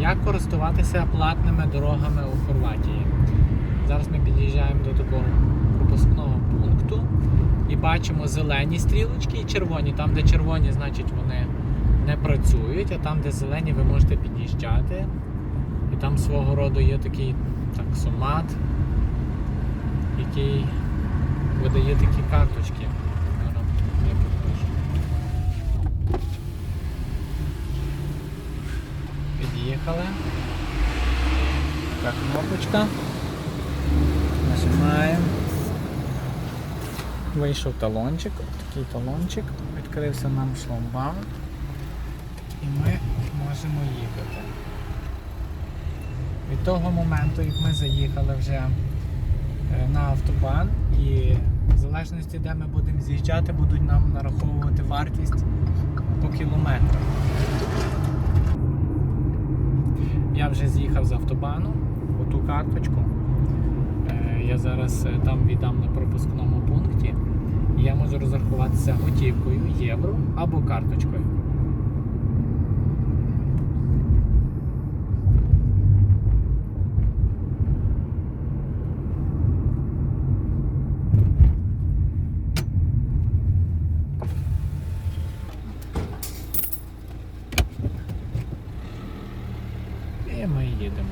Як користуватися платними дорогами у Хорватії? Зараз ми під'їжджаємо до такого пропускного пункту і бачимо зелені стрілочки і червоні. Там, де червоні, значить вони не працюють, а там, де зелені, ви можете під'їжджати. І там свого роду є такий таксомат, який видає такі карточки. Зараз я покажу. Під'їхали. Так, кнопочка. Нажимаємо. Вийшов талончик, От такий талончик. Відкрився нам шлагбаум. І ми можемо їхати. Від того моменту, як ми заїхали вже е, на автобан, і в залежності, де ми будемо з'їжджати, будуть нам нараховувати вартість по кілометрах. Я вже з'їхав з автобану, оту карточку. Е, Я зараз е, там віддам на пропускному пункті. Я можу розрахуватися готівкою, євро або карточкою. і ми їдемо.